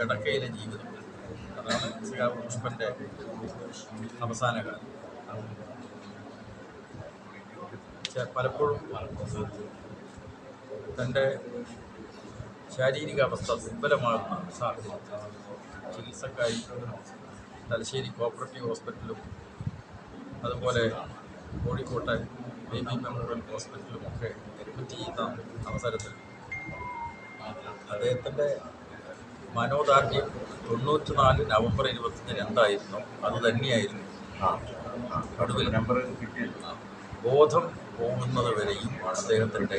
കിടക്കയിലെ ജീവിതം അതാണ് സഖാവ് പുഷ്പന്റെ അവസാന കാലം. പലപ്പോഴും തന്റെ ശാരീരിക അവസ്ഥ ദുർബലമാകുന്ന സാഹചര്യം ചികിത്സക്കായി തലശ്ശേരി കോപ്പറേറ്റീവ് ഹോസ്പിറ്റലും അതുപോലെ കോഴിക്കോട്ടെ ബേബി മെമ്മോറിയൽ ഹോസ്പിറ്റലുമൊക്കെ അഡ്മിറ്റ് ചെയ്യുന്ന അവസരത്തിൽ അദ്ദേഹത്തിന്റെ മനോദാർഢ്യം തൊണ്ണൂറ്റി നാല് നവംബർ ഇരുപത്തിയഞ്ചിന് എന്തായിരുന്നു അത് തന്നെയായിരുന്നു. ഒടുവിൽ ബോധം പോകുന്നത് വരെയും അദ്ദേഹത്തിന്റെ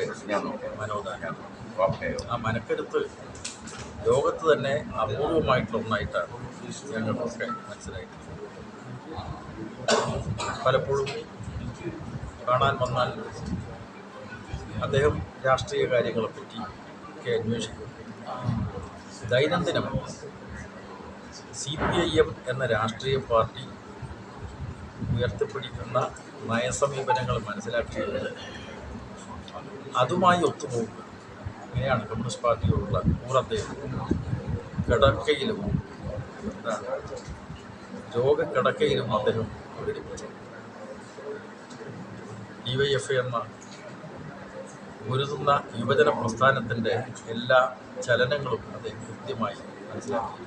മനോദാർഢ്യം. ആ മനക്കെടുത്ത് ലോകത്ത് തന്നെ അപൂർവമായിട്ടുള്ള ഒന്നായിട്ടാണ് ഞങ്ങൾക്കൊക്കെ മനസ്സിലായിട്ടുള്ളത്. പലപ്പോഴും കാണാൻ വന്നാൽ അദ്ദേഹം രാഷ്ട്രീയ കാര്യങ്ങളെപ്പറ്റി ഒക്കെ അന്വേഷിക്കും. ദൈനംദിനം സി പി ഐ എം എന്ന രാഷ്ട്രീയ പാർട്ടി ഉയർത്തിപ്പിടിക്കുന്ന നയസമീപനങ്ങൾ മനസ്സിലാക്കിയത് അതുമായി ഒത്തുപോകുക ഇങ്ങനെയാണ് കമ്മ്യൂണിസ്റ്റ് പാർട്ടിയോടുള്ള കൂറദ്ദേഹം കിടക്കയിലും എന്താണ് രോഗക്കിടക്കയിലും അദ്ദേഹം പ്രകടിപ്പിച്ചു ഡി വൈ എഫ് എന്ന ഗുരുതുന്ന യുവജന പ്രസ്ഥാനത്തിന്റെ എല്ലാ ചലനങ്ങളും അദ്ദേഹം കൃത്യമായി മനസ്സിലാക്കി.